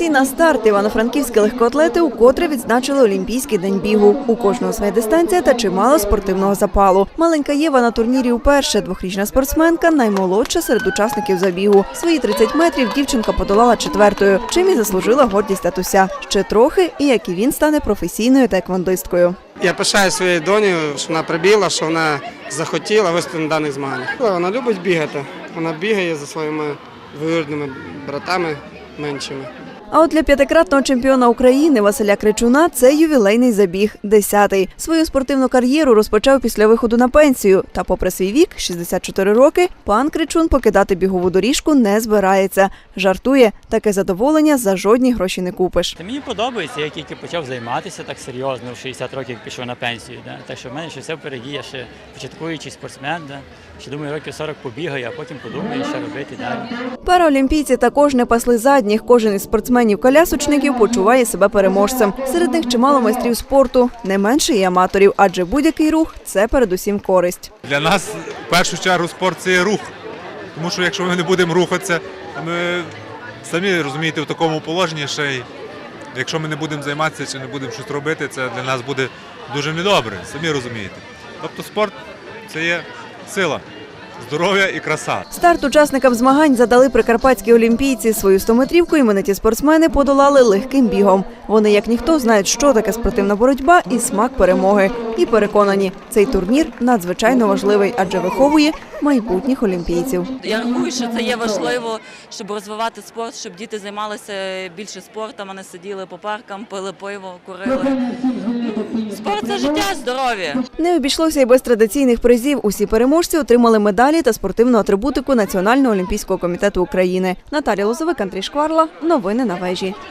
Традиційна старт івано-франківські легкоатлети укотре відзначили Олімпійський день бігу. У кожного своя дистанція та чимало спортивного запалу. Маленька Єва на турнірі вперше. Двохрічна спортсменка, наймолодша серед учасників забігу. Свої 30 метрів дівчинка подолала четвертою, чим і заслужила гордість татуся. Ще трохи, і як і він стане професійною теквондисткою. Я пишаю своєю донею, що вона прибігла, що вона захотіла виступити на даних змаганнях. Вона любить бігати. Вона бігає за своїми двоюрідними братами меншими. А от для п'ятикратного чемпіона України Василя Кричуна це ювілейний забіг, десятий. Свою спортивну кар'єру розпочав після виходу на пенсію. Та, попри свій вік, 64 роки, пан Кричун покидати бігову доріжку не збирається. Жартує, таке задоволення за жодні гроші не купиш. Та мені подобається, я тільки почав займатися так серйозно, в 60 років пішов на пенсію. Да? Так що в мене ще все впереді, я ще початкуючий спортсмен. Да? Ще думаю, років 40 побігаю, а потім подумаю, що робити далі. Параолімпійці також не пасли задніх. Кожен із спортсменів-колясочників почуває себе переможцем. Серед них чимало майстрів спорту, не менше і аматорів, адже будь-який рух це передусім користь. Для нас в першу чергу спорт це рух. Тому що якщо ми не будемо рухатися, ми самі розумієте в такому положенні, ще й якщо ми не будемо займатися чи не будемо щось робити, це для нас буде дуже недобре, самі розумієте. Тобто спорт це є сила, здоров'я і краса. Старт учасникам змагань задали прикарпатські олімпійці. Свою 100-метрівку імениті спортсмени подолали легким бігом. Вони, як ніхто, знають, що таке спортивна боротьба і смак перемоги. І переконані, цей турнір надзвичайно важливий, адже виховує майбутніх олімпійців. Я рахую, що це є важливо, щоб розвивати спорт, щоб діти займалися більше спортом, а не сиділи по паркам, пили пиво, курили. Це життя, здоров'я. Не обійшлося й без традиційних призів. Усі переможці отримали медалі та спортивну атрибутику Національного олімпійського комітету України. Наталія Лозовик, Андрій Шкварла. Новини на вежі.